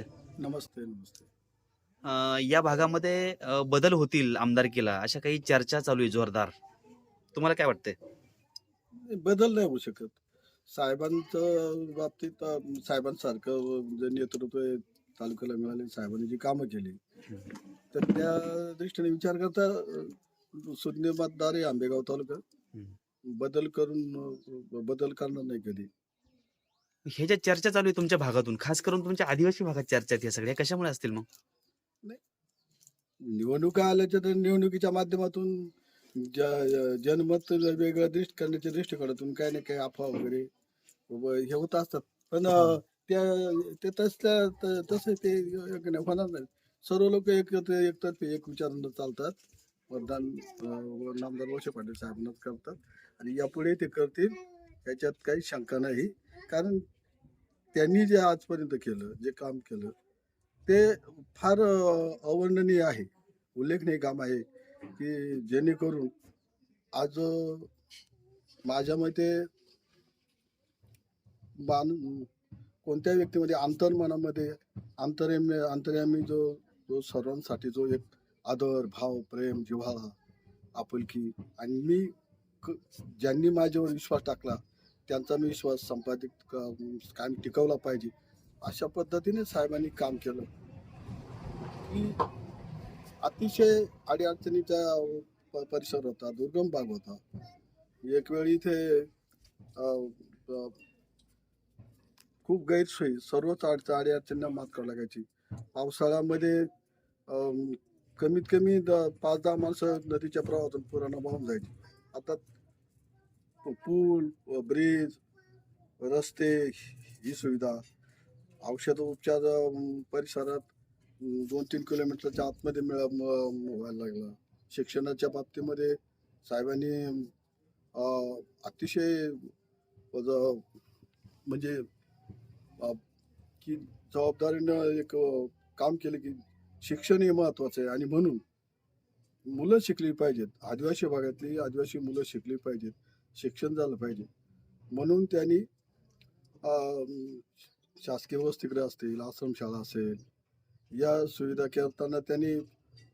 नमस्ते. नमस्ते नमस्ते. अ, या भागामध्ये अ, बदल होतील आमदारकीला अशा काही चर्चा चालू आहे जोरदार. तुम्हाला काय वाटतंय? बदल नाही होऊ शकत. साहेबांचं बाबतीत अं, साहेबांसारखं जे नेतृत्व आहे तालुक्याला मिळाले साहेबांनी जी कामं केली तर त्या दृष्टीने विचार करता अं, शून्य मतदार आहे आंबेगाव तालुका. बदल करून अं, बदल करणार नाही कधी. हे ज्या चर्चा चालू आहे तुमच्या भागातून खास करून तुमच्या आदिवासी भागात चर्चा आहेत या सगळ्या कशामुळे असतील मग? निवडणुका आल्याच्या तर निवडणुकीच्या माध्यमातून ज- जनमत वेगळं दृष्ट करण्याच्या दृष्टिकोनातून काही ना काही अफवा वगैरे व हे होत असतात. पण अं, त्या ते तसल्या त- तसं ते नाही, होणार नाही. सर्व लोक एक एकतर्फी एक विचारानं चालतात. मतदान अं, नामदार वळसे पाटील साहेबांनाच करतात. आणि यापुढे ते करतील याच्यात काही शंका नाही. कारण त्यांनी जे आजपर्यंत केलं जे काम केलं ते फार अवर्णनीय आहे. उल्लेखनीय काम आहे की जेणेकरून आज माझ्या मते मान कोणत्या व्यक्तीमध्ये अंतर्मनामध्ये आंतरम्य अंतर्यामी जो जो सर्वांसाठी जो एक आदर भाव प्रेम जिव्हाळा आपुलकी आणि मी क- ज्यांनी माझ्यावर विश्वास टाकला त्यांचा मी विश्वास संपादित कायम टिकवला पाहिजे. अशा पद्धतीने साहेबांनी काम केलं. की अतिशय अडीअडचणीचा प- परिसर होता दुर्गम भाग होता. एक वेळ इथे खूप गैरसोयी सर्वच अडचण अडीअडचणींना मात करावी लागायची. पावसाळ्यामध्ये कमीत कमी द- पाच दहा माणसं नदीच्या प्रवाहातून पुराणा वाहून जायची. आता पूल व ब्रिज रस्ते ही सुविधा. औषध उपचार परिसरात दोन तीन किलोमीटरच्या आतमध्ये मिळा व्हायला लागला. शिक्षणाच्या बाबतीमध्ये साहेबांनी अतिशय म्हणजे की जबाबदारीनं एक काम केलं की शिक्षण हे महत्वाचं आहे. आणि म्हणून मुलं शिकली पाहिजेत. आदिवासी भागातली आदिवासी मुलं शिकली पाहिजेत. शिक्षण झालं पाहिजे. म्हणून त्यांनी शासकीय वसतिगृह असतील आश्रमशाळा असेल या सुविधा करताना त्यांनी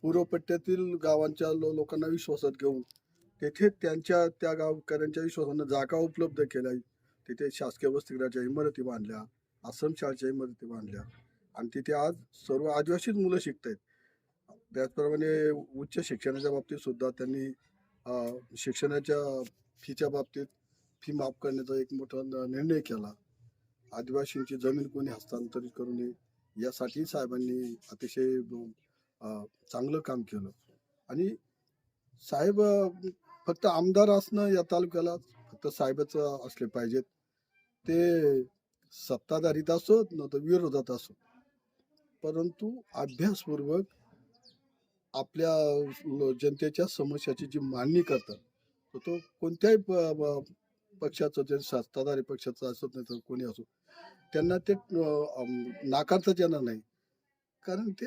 पूर्वपट्ट्यातील गावांच्या लो लोकांना विश्वासात घेऊन तेथे त्यांच्या त्या गावकऱ्यांच्या विश्वासानं जागा उपलब्ध केल्या. तिथे शासकीय वसतिगृहाच्या इमारती बांधल्या आश्रमशाळेच्या इमारती बांधल्या. आणि तिथे आज सर्व आदिवासीच मुलं शिकत आहेत त्याचप्रमाणे उच्च शिक्षणाच्या बाबतीत सुद्धा त्यांनी शिक्षणाच्या फीच्या बाबतीत फी माफ करण्याचा एक मोठा निर्णय केला. आदिवासींची जमीन कोणी हस्तांतरित करू नये यासाठी साहेबांनी अतिशय चांगलं काम केलं. आणि साहेब फक्त आमदार असणं या तालुक्याला फक्त साहेबच असले पाहिजेत. ते सत्ताधारीत असो न तर विरोधात असो. परंतु अभ्यासपूर्वक आपल्या जनतेच्या समस्याची जी मांडणी करतात तो कोणत्याही प- पक्षाचं जे सत्ताधारी पक्षाचं असत नाही तर कोणी असो त्यांना ते नाकारताच येणार नाही. कारण ते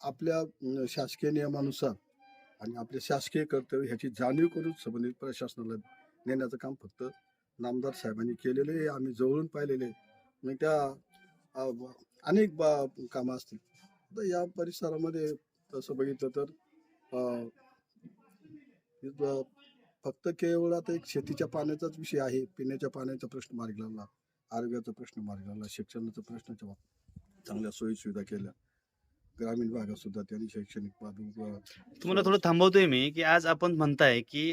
आपल्या शासकीय नियमानुसार आणि आपले शासकीय कर्तव्य ह्याची जाणीव करून संबंधित प्रशासनाला नेण्याचं काम फक्त नामदार साहेबांनी केलेलं आहे. आम्ही जवळून पाहिलेले आहे. मग त्या अनेक बा- कामं असतील. तर या परिसरामध्ये तसं बघितलं तर फक्त केवळ आता एक शेतीच्या पाण्याचाच विषय आहे पिण्याच्या पाण्याचा प्रश्न मार्गी लागला आरोग्याचा प्रश्न मार्गी लागला शिक्षणाचा प्रश्नाच्या बाबतीत चांगल्या सोयी सुविधा केल्या ग्रामीण भागात सुद्धा त्यांनी शैक्षणिक तुम्हाला थोडं थांबवतोय मी की आज आपण म्हणताय की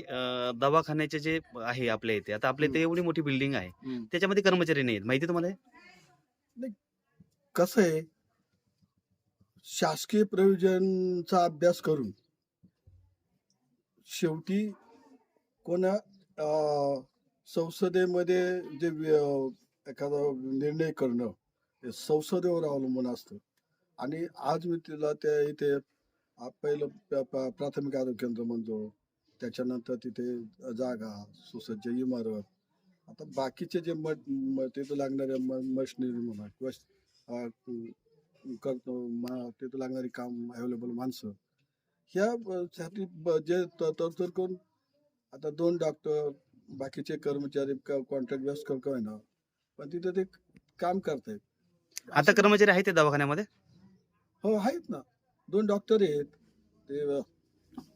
दवाखान्याचे जे आहे आपल्या इथे आता आपल्या इथे एवढी मोठी बिल्डिंग आहे. त्याच्यामध्ये कर्मचारी नाहीत माहिती तुम्हाला हे? कसं आहे शासकीय प्रयोजनचा अभ्यास करून शेवटी कोणा संसदेमध्ये जे एखादा निर्णय करणं हे संसदेवर अवलंबून असतं. आणि आज मी तिला त्या इथे पहिलं प- प्राथमिक आरोग्य केंद्र म्हणतो. त्याच्यानंतर तिथे जागा सुसज्ज इमारत. आता बाकीचे जे म म- तिथं लागणाऱ्या मशिनरी म्हणा किंवा करतो मा- तिथं लागणारी काम अवेलेबल माणसं. ह्या साठी जे तरतूद करून आता दोन डॉक्टर बाकीचे कर्मचारी कॉन्ट्रॅक्ट बेस का ना पण तिथं ते काम करतायत. आता कर्मचारी आहेत दवाखान्यामध्ये? हो आहेत ना. दोन डॉक्टर आहेत. ते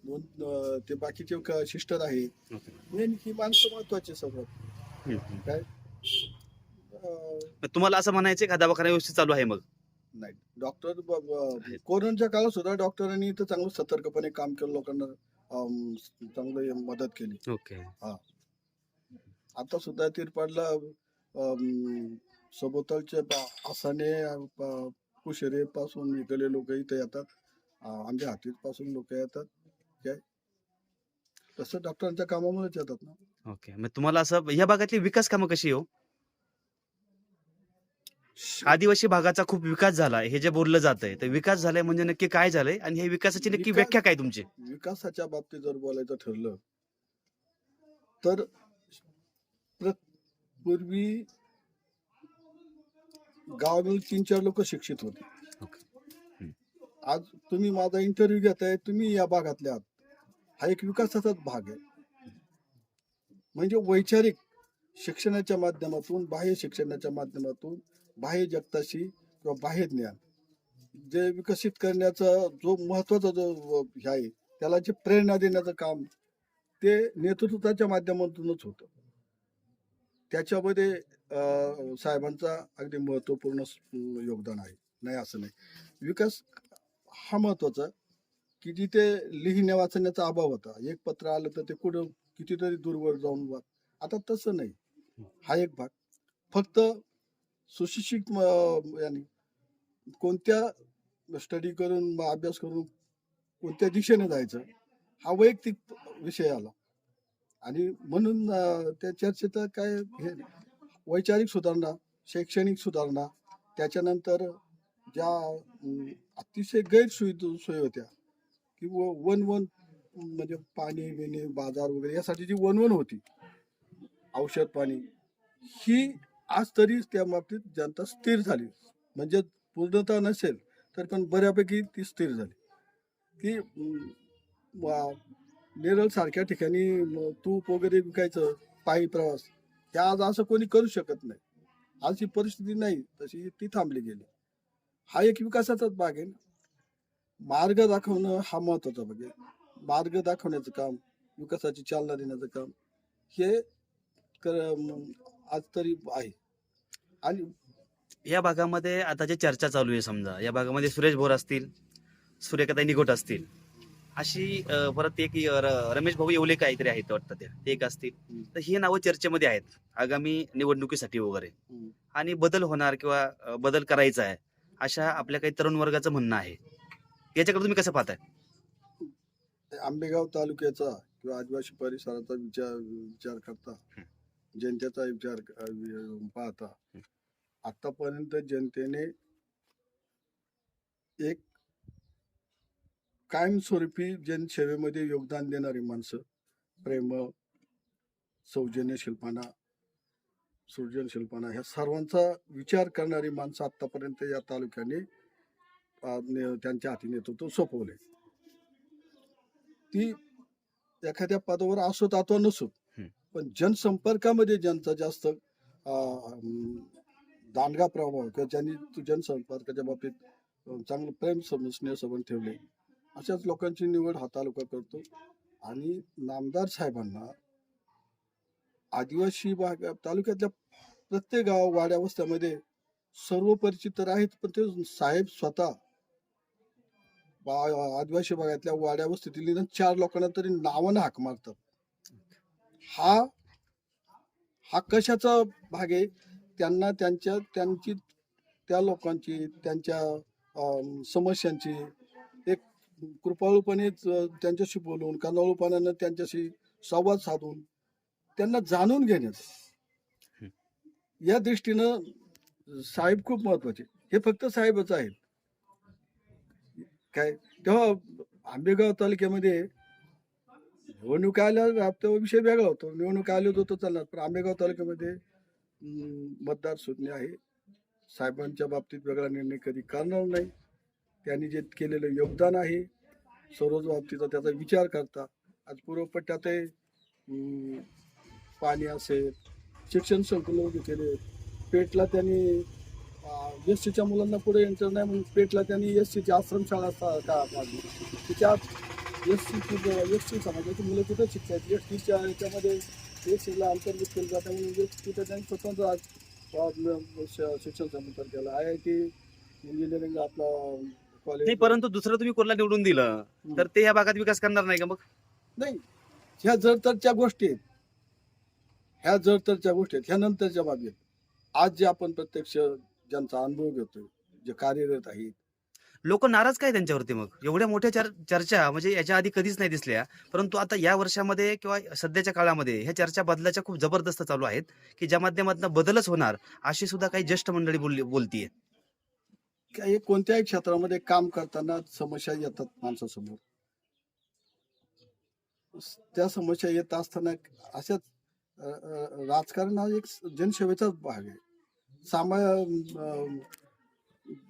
दोन ते बाकीचे सिस्टर आहेत मेन ही माणसं महत्वाची सगळं. काय? तुम्हाला असं म्हणायचं का दवाखाना व्यवस्थित चालू आहे मग? नाही. डॉक्टर कोरोनाच्या काळात सुद्धा डॉक्टरांनी इथं चांगलं सतर्कपणे काम केलं लोकांना. अम, चांगलं मदत केली. ओके. आता सुद्धा तिरपाडला अम, सभोवतालचे आसाने कुशेरे पासून निघाले लोक इथे येतात. आमच्या हातीत पासून लोक येतात. काय तसं डॉक्टरांच्या कामामुळेच येतात ना. ओके. मग तुम्हाला असं या भागातली विकास कामं कशी हो? आदिवासी भागाचा खूप विकास झाला हे जे बोललं जात आहे तर विकास झालाय म्हणजे नक्की काय झालंय? आणि हे विकासाची नक्की विकास- व्याख्या काय तुमची? विकासाच्या बाबतीत जर बोलायचं ठरलं तर प्र- पूर्वी गावातील तीन चार लोक शिक्षित होते. ओके. हम्म. आज तुम्ही माझा इंटरव्ह्यू घेताय तुम्ही या भागातले आहात. हा एक विकासाचाच भाग आहे. म्हणजे वैचारिक शिक्षणाच्या माध्यमातून बाह्य शिक्षणाच्या माध्यमातून बाह्य जगताशी किंवा बाह्य ज्ञान. जे विकसित करण्याचा जो महत्त्वाचा जो हे आहे त्याला जे प्रेरणा देण्याचं काम ते नेतृत्वाच्या माध्यमातूनच होतं. त्याच्यामध्ये साहेबांचा अगदी महत्त्वपूर्ण योगदान आहे. नाही असं नाही. विकास हा महत्त्वाचा की जिथे लिहिण्या वाचण्याचा अभाव होता एक पत्र आलं तर ते कुठं कितीतरी दूरवर जाऊन वा आता तसं नाही. हा एक भाग. फक्त सुशिक्षित याने कोणत्या स्टडी करून अभ्यास करून कोणत्या दिशेने जायचं हा वैयक्तिक विषय आला. आणि म्हणून त्या चर्चेत काय हे वैचारिक सुधारणा शैक्षणिक सुधारणा त्याच्यानंतर ज्या अतिशय गैरसोयी सोयी होत्या की व- वन वन म्हणजे पाणी बिणी बाजार वगैरे यासाठी जी वन वन होती औषध पाणी ही आज तरी त्या बाबतीत जनता स्थिर झाली. म्हणजे पूर्णता नसेल तर पण बऱ्यापैकी ती स्थिर झाली. की नेरळ सारख्या ठिकाणी तूप वगैरे विकायचं पायी प्रवास हे आज असं कोणी करू शकत नाही. आज ही परिस्थिती नाही तशी ती थांबली गेली. हा एक विकासाचाच भाग आहे मार्ग दाखवणं हा महत्त्वाचा भाग आहे. मार्ग दाखवण्याचं काम विकासाची चालना देण्याचं काम हे कर आज तरी आहे. आणि या भागामध्ये आता जे चर्चा चालू आहे समजा या भागामध्ये सुरेश भोर असतील सूर्यकांत निघोट असतील अशी अं, परत एक र- रमेश भाऊ येवले काहीतरी आहेत वाटतं त्या ते एक असतील. तर ही नावं चर्चेमध्ये आहेत आगामी निवडणुकीसाठी वगैरे. हम्म. आणि बदल होणार किंवा अं, बदल करायचा आहे अशा आपल्या काही तरुण वर्गाचं म्हणणं आहे. याच्याकडे तुम्ही कसं पाहताय? आंबेगाव तालुक्याचा किंवा आदिवासी परिसराचा विचार विचार करता. जनतेचा विचार पाहता. आतापर्यंत जनतेने एक कायमस्वरूपी जनसेवेमध्ये योगदान देणारी माणसं प्रेम सौजन्यशीलपणा सृजनशीलपणा ह्या सर्वांचा विचार करणारी माणसं आतापर्यंत या तालुक्याने त्यांच्या हाती नेतृत्व सोपवले. ती एखाद्या पदावर असोत अथवा नसोत. पण जनसंपर्कामध्ये ज्यांचा जास्त दांडगा प्रभाव किंवा ज्यांनी तू जनसंपर्काच्या बाबतीत चांगलं प्रेम सम- स्नेह संबंध ठेवले अशाच लोकांची निवड हा तालुका करतो. आणि नामदार साहेबांना आदिवासी भाग तालुक्यातल्या प्रत्येक गाव वाड्या वस्त्यामध्ये सर्व परिचित तर आहेत पण ते साहेब स्वतः आदिवासी भागातल्या वाड्या वस्तीतील चार लोकांना तरी नावानं हाक मारतात. हा हा कशाचा भाग आहे? त्यांना त्यांच्या त्यांची त्या लोकांची त्यांच्या समस्यांची एक कृपाळूपणे त्यांच्याशी बोलून कानाळूपणानं त्यांच्याशी संवाद साधून त्यांना जाणून घेण्याचं. या दृष्टीनं साहेब खूप महत्त्वाचे. हे फक्त साहेबच आहेत. काय तेव्हा आंबेगाव तालुक्यामध्ये निवडणूक आल्या तो विषय वेगळा होतो. निवडणूक आले होतो चालणार पण आंबेगाव तालुक्यामध्ये मतदार सुज्ञ आहे. साहेबांच्या बाबतीत वेगळा निर्णय कधी करणार नाही. त्यांनी जे केलेलं योगदान आहे सर्वच बाबतीचा त्याचा विचार करता. आज पूर्वपट्ट्यातही पाणी असेल शिक्षण संकुल उभे केले. पेटला त्यांनी एस सीच्या मुलांना पुढे एंटर नाही म्हणून पेटला त्यांनी एस सीची आश्रमशाळा का काढली. एस सी एस सी समाजाची मुलं तिथं शिकतात एस टीच्या याच्यामध्ये एस सीला अंतर्भूत केलं जातं म्हणून एस तिथं त्यांनी स्वतंत्र आज शिक्षण संबंध केलं. आय आय टी इंजिनिअरिंग आपला नाही कॉलेज परंतु दुसरं तुम्ही कोणाला निवडून दिलं तर ते या भागात विकास करणार नाही का मग? नाही. ह्या जडतरच्या गोष्टी आहेत. ह्या जडतरच्या गोष्टी आहेत. ह्या नंतरच्या बाबी आहेत आज जे आपण प्रत्यक्ष ज्यांचा अनुभव घेतोय जे कार्यरत आहेत लोक नाराज काय त्यांच्यावरती मग? एवढ्या मोठ्या चर- चर्चा म्हणजे याच्या आधी कधीच नाही दिसल्या. परंतु आता या वर्षामध्ये किंवा सध्याच्या काळामध्ये ह्या चर्चा बदलाच्या खूप जबरदस्त चालू आहेत की ज्या माध्यमातून बदलच होणार अशी सुद्धा काही ज्येष्ठ मंडळी बोलली बोलतीये. काही कोणत्याही क्षेत्रामध्ये काम करताना समस्या येतात माणसासमोर. त्या समस्या येत असताना अशाच राजकारण हा एक जनसेवेचाच भाग आहे. सामा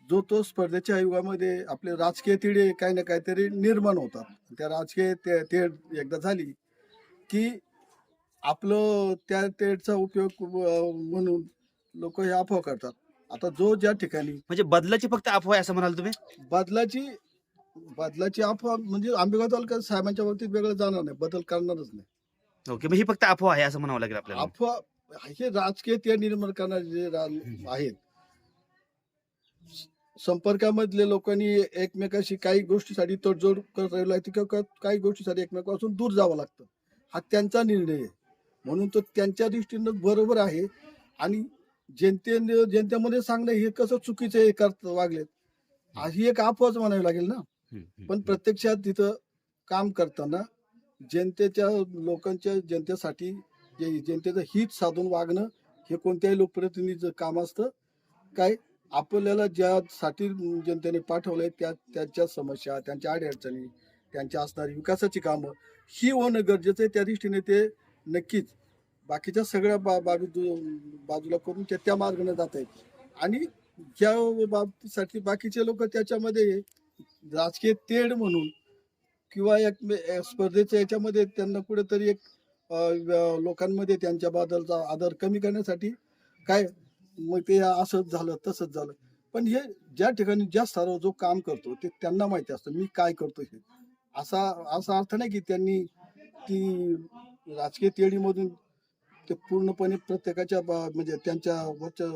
जो तो स्पर्धेच्या आयोगामध्ये आपले राजकीय तिढे काही ना काहीतरी निर्माण होतात. त्या राजकीय ते तेढ एकदा झाली की आपलं त्या तेढचा उपयोग म्हणून लोक हे अफवा करतात. आता जो ज्या ठिकाणी म्हणजे बदलाची फक्त अफवा आहे असं म्हणाल तुम्ही? बदलाची बदलाची अफवा म्हणजे आंबेगाव तालुक्यात साहेबांच्या बाबतीत वेगळं जाणार नाही बदल करणारच नाही. ओके मग ही फक्त अफवा आहे असं म्हणावं लागेल आपल्याला. अफवा हे राजकीय ते निर्माण करणारे जे रा- आहेत संपर्कामधले लोकांनी एकमेकाशी काही गोष्टीसाठी तडजोड करत राहिला किंवा काही गोष्टीसाठी एकमेकापासून दूर जावं लागतं. हा त्यांचा निर्णय आहे. म्हणून तो त्यांच्या दृष्टीनं बरोबर आहे. आणि जनते जनतेमध्ये सांगणं हे कसं चुकीचं हे करत वागलेत. ही एक अफवाच म्हणावी लागेल ना. पण. प्रत्यक्षात तिथं काम करताना जनतेच्या लोकांच्या जनतेसाठी जे जनतेचं हित साधून वागणं हे कोणत्याही लोकप्रतिनिधीचं काम असतं. काय आपल्याला ज्यासाठी जनतेने पाठवलंय त्या त्यांच्या समस्या त्यांच्या अडीअडचणी त्यांच्या असणारी विकासाची कामं ही होणं गरजेचं आहे. त्या दृष्टीने ते नक्कीच बाकीच्या सगळ्या बा बाबी दु- बाजूला करून ते त्या मार्गाने जात आहेत. आणि ज्या बाबतीसाठी बाकीचे लोक त्याच्यामध्ये राजकीय तेढ म्हणून किंवा एक स्पर्धेच्या याच्यामध्ये त्यांना कुठेतरी एक लोकांमध्ये त्यांच्या बद्दलचा आदर कमी करण्यासाठी काय मग ते असंच झालं तसंच झालं. पण हे ज्या ठिकाणी ज्या स्तरावर जो काम करतो ते त्यांना माहिती असतं मी काय करतो हे. असा असा अर्थ नाही की त्यांनी ती राजकीय तेडीमधून ते पूर्णपणे प्रत्येकाच्या बा- म्हणजे त्यांच्या वरच्या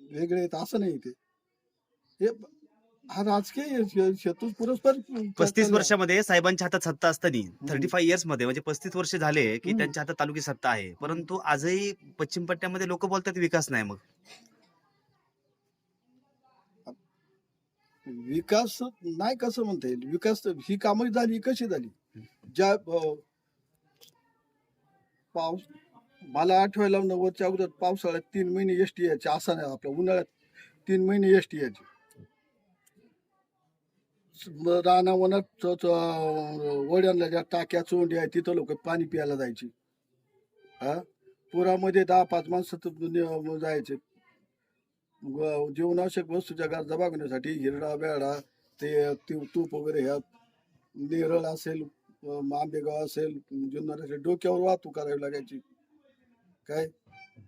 वेगळे आहेत असं नाही ते. हे हा राजकीय हेतू पुरस्पर पस्तीस वर्षामध्ये साहेबांच्या हातात सत्ता असताना थर्टी फाय इयर्समध्ये म्हणजे पस्तीस वर्ष झाले की हम्म. त्यांच्या हातात तालुकी सत्ता आहे. परंतु आजही पश्चिम पट्ट्यामध्ये लोक बोलतात विकास नाही मग. विकास नाही कसं म्हणता येईल? विकास ही कामं झाली कशी झाली? ज्या अ, पाऊस मला आठवायला नव्वदच्या अगोदर पावसाळ्यात तीन महिने एस टी यायचे असं नाही आपल्या उन्हाळ्यात तीन महिने एस टी यायचे रानावनात वड्यांना ज्या टाक्या चोंडी आहे तिथं लोक पाणी प्यायला जायची. हा? पुरामध्ये दहा पाच माणसं जायचे. व- जीवनावश्यक वस्तूच्या गरजा भागवण्यासाठी हिरडा बेडा ते तूप वगैरे ह्या नेरळ असेल आंबेगाव असेल जुन्नर असेल डोक्यावर वाहतूक करावी लागायची. काय?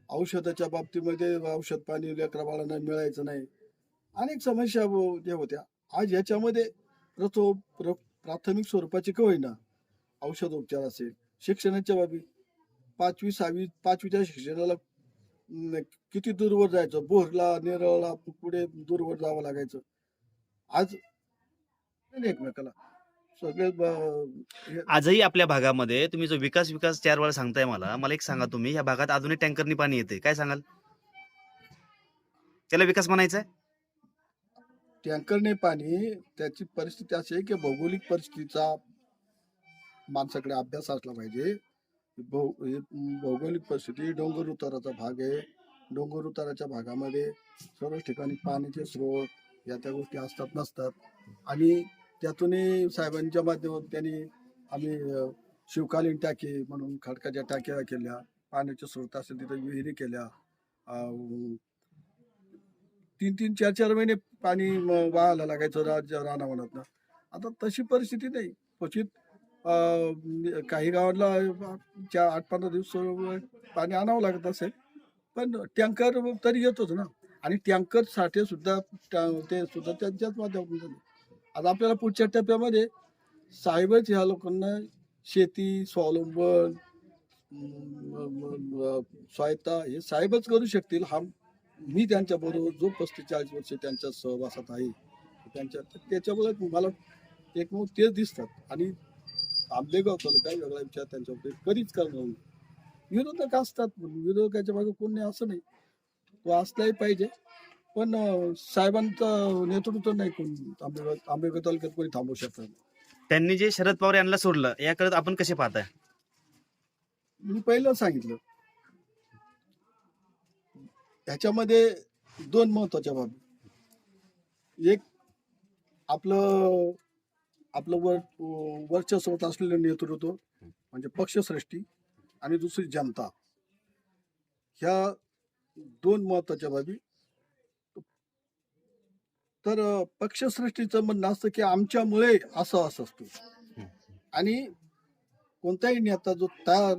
औषधाच्या बाबतीमध्ये औषध पाणी लेकरा बाळांना मिळायचं नाही. अनेक समस्या व- होत्या. आज याच्यामध्ये प्र प्राथमिक स्वरूपाची का होईना? औषधोपचार असेल शिक्षणाच्या बाबी. पाचवी सहावी पाचवीच्या शिक्षणाला किती दूरवर जायचं? बोरला नेरळला पुढे दूरवर जावं लागायचं. आज एकमेकाला. सगळे आजही आपल्या भागामध्ये तुम्ही जो विकास विकास चार वेळा सांगताय मला मला एक सांगा तुम्ही. या भागात अजूनही टँकरनी पाणी येते काय सांगाल? त्याला विकास म्हणायचा आहे टँकरने पाणी त्याची परिस्थिती अशी आहे की भौगोलिक परिस्थितीचा माणसाकडे अभ्यास असला पाहिजे. भौ- हे भौगोलिक परिस्थिती डोंगर उताराचा भाग आहे. डोंगर उताराच्या भागामध्ये सर्व ठिकाणी पाण्याचे स्रोत या त्या गोष्टी असतात नसतात. आणि त्यातूनही साहेबांच्या माध्यमातून त्यांनी आम्ही शिवकालीन टाकी म्हणून खडकाच्या टाक्या केल्या पाण्याचे स्रोत असेल तिथे विहिरी केल्या तीन तीन चार चार महिने पाणी वाहायला लागायचं रानावनातनं. आता तशी परिस्थिती नाही. क्वचित काही गावाला चार आठ पंधरा दिवस पाणी आणावं लागत असेल पण टँकर तरी येतोच ना. आणि टँकर साठे सुद्धा ते सुद्धा त्यांच्याच माध्यमातून झाले. आता आपल्याला पुढच्या टप्प्यामध्ये साहेबच ह्या लोकांना शेती स्वावलंबन स्वायत्ता हे साहेबच करू शकतील हा मी त्यांच्या बरोबर जो पस्तीस चाळीस वर्ष त्यांच्या सहवासात आहे त्यांच्या त्याच्यामुळे मला एक मग तेच दिसतात. आणि आंबेगाव तालुका वेगळा विचार त्यांच्याकडे कधीच करणार नाही. विरोधक असतात विरोधकाच्या मागे कोण नाही असं नाही. तो असलाही पाहिजे. पण साहेबांचं नेतृत्व नाही कोण. आंबेगाव आंबेगाव तालुक्यात कोणी थांबवू शकत. त्यांनी जे शरद पवार यांना सोडलं याकडे आपण कसे पाहताय? मी पहिलं सांगितलं. ह्याच्यामध्ये दोन महत्त्वाच्या बाबी. एक आपलं आपलं वर वर्चस्वत असलेलं नेतृत्व म्हणजे पक्षश्रेष्ठी आणि दुसरी जनता. ह्या दोन महत्त्वाच्या बाबी. तर अं, पक्षश्रेष्ठीचं म्हणणं असतं की आमच्यामुळे असं असं असतो. आणि कोणताही नेता जो तयार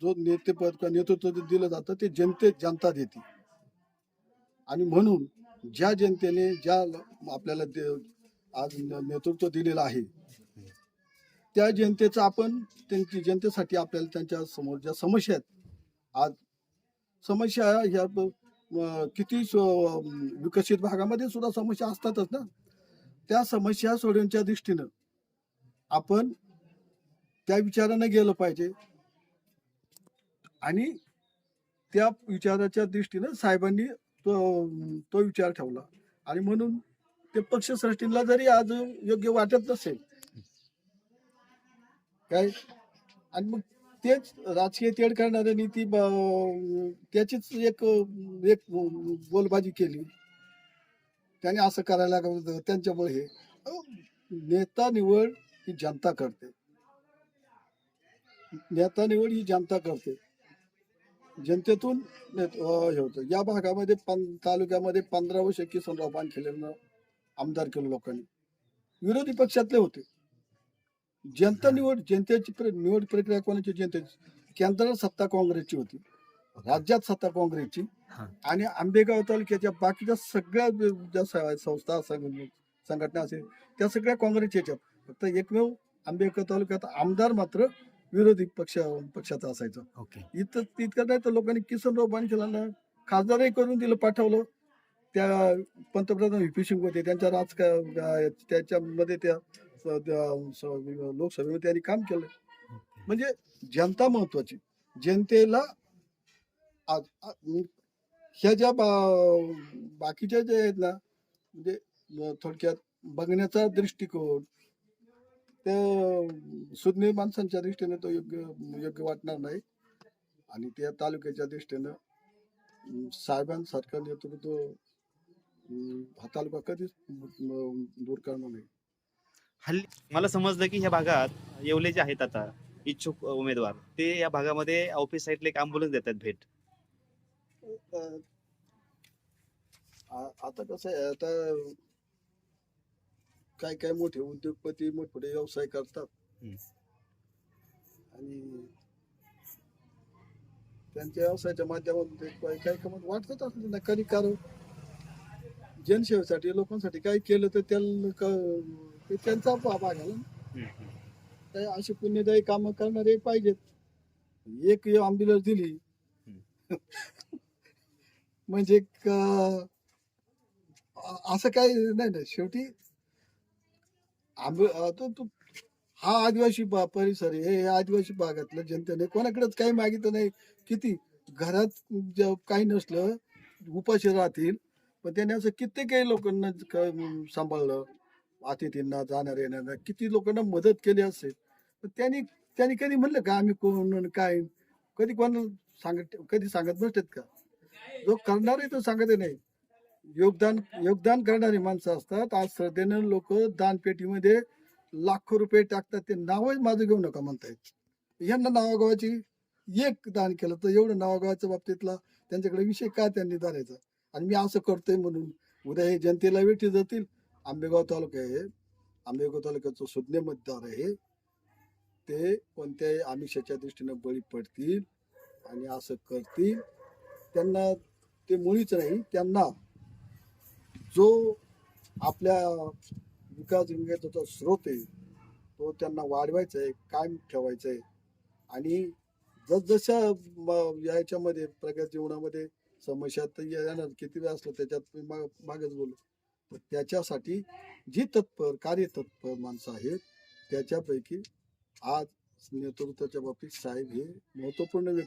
जो नेतेपद किंवा नेतृत्व दिलं जातं ते जनते जनता देते. आणि म्हणून ज्या जनतेने ज्या ल- आपल्याला दे- आज न- नेतृत्व दिलेलं आहे त्या जनतेचं आपण त्यांची जनतेसाठी आपल्याला त्यांच्यासमोर ज्या समस्या आहेत आज समस्या ह्या किती सो- विकसित भागामध्ये सुद्धा समस्या असतातच ना. त्या समस्या सोडवण्याच्या दृष्टीनं आपण त्या विचारानं गेलं पाहिजे. आणि त्या विचाराच्या दृष्टीनं साहेबांनी तो तो विचार ठेवला. आणि म्हणून ते पक्षश्रेष्ठींना जरी आज योग्य वाटत नसेल काय? आणि मग तेच राजकीय तेढ करणाऱ्यांनी ती त्याचीच एक एक बोलबाजी केली. त्याने असं करायला त्यांच्यामुळे हे. नेता निवड ही जनता करते. नेता निवड ही जनता करते. जनतेतून हे होतं. या भागामध्ये पं- तालुक्यामध्ये पंधरा वर्ष किसनराव पानखेलेंना आमदार केलं लोकांनी. विरोधी पक्षातले होते. जनता निवड जनतेची निवड प्रक्रिया कोणाची? जनतेची. केंद्रात सत्ता काँग्रेसची होती. राज्यात सत्ता काँग्रेसची. आणि आंबेगाव तालुक्याच्या बाकीच्या सगळ्या ज्या संस्था संघ- संघटना असेल त्या सगळ्या काँग्रेसच्या फक्त एकमेव आंबेगाव तालुक्यात आमदार मात्र विरोधी पक्ष पक्षाचा असायचा. ओके. इथं तितकं नाही तर लोकांनी किसनराव बांधकेलांना खासदारही करून दिलं पाठवलं. त्या पंतप्रधान व्ही. सिंग होते त्यांच्या राजकार त्याच्यामध्ये त्या लोकसभेमध्ये त्यांनी काम केलं. म्हणजे जनता महत्वाची. जनतेला ह्या ज्या बा- बाकीच्या ज्या आहेत ना म्हणजे थोडक्यात बघण्याचा दृष्टिकोन त्या सुज्ञ माणसांच्या दृष्टीने तो योग्य योग्य वाटणार नाही. आणि त्या तालुक्याच्या दृष्टीनं साहेबांसारखं नेतृत्व हा तालुका कधीच दूर करणार नाही. हल्ली मला समजलं की ह्या भागात येवले जे आहेत आता इच्छुक उमेदवार ते या भागामध्ये ऑफिस साईडला एक अँब्युलन्स देतात भेट. आता कसं आहे आता काय काय मोठे उद्योगपती मोठमोठे व्यवसाय करतात. आणि त्यांच्या व्यवसायाच्या माध्यमातून ते काय काय कमत वाटतच असलं ना कधी कारण जनसेवेसाठी लोकांसाठी काय केलं तर त्याला त्यांचा भाग आला काय अशी पुण्यदायी कामं करणारे पाहिजेत. एक आंबुलन्स दिली. म्हणजे असं काही नाही ना. शेवटी आंबे आता तू हा आदिवासी बा- परिसर आहे. हे आदिवासी भागातल्या जनतेने कोणाकडेच काही मागितलं नाही. किती? घरात काही नसलं उपाशी राहतील. पण त्याने असं कित्येकही लोकांना क- सांभाळलं. अतिथींना जाणार येणाऱ्यांना किती लोकांना मदत केली असेल. पण त्यांनी त्यांनी कधी म्हणलं का आम्ही कोण काय? कधी कोणाला सांगत कधी सांगत नसतात का? जो करणार आहे तो सांगत नाही. योगदान योगदान करणारी माणसं असतात. आज श्रद्धेनं लोक दानपेटीमध्ये लाखो रुपये टाकतात. ते नावच माझं घेऊ नका म्हणतायत. यांना नावागावाची एक दान केलं तर एवढं नावागावाच्या बाबतीतला त्यांच्याकडे विषय काय त्यांनी धरायचा? आणि मी असं करतोय म्हणून उद्या हे जनतेला वेठी जातील. आंबेगाव तालुका आहे. आंबेगाव तालुक्याचं सुज्ञ मतदार आहे. ते कोणत्याही आमिषाच्या दृष्टीनं बळी पडतील आणि असं करतील. त्यांना ते मुळीच नाही त्यांना जो आपल्या विकास गंगेचा स्रोत आहे तो त्यांना वाढवायचा आहे कायम ठेवायचा आहे. आणि जसजशा याच्यामध्ये प्रगत जीवनामध्ये समस्या तर येणार किती वेळ असलं त्याच्यात मी मागेच मागच बोललो. तर त्याच्यासाठी जी तत्पर कार्यतत्पर माणसं आहेत त्याच्यापैकी आज नेतृत्वाच्या बाबतीत साहेब हे महत्त्वपूर्ण व्यक्ती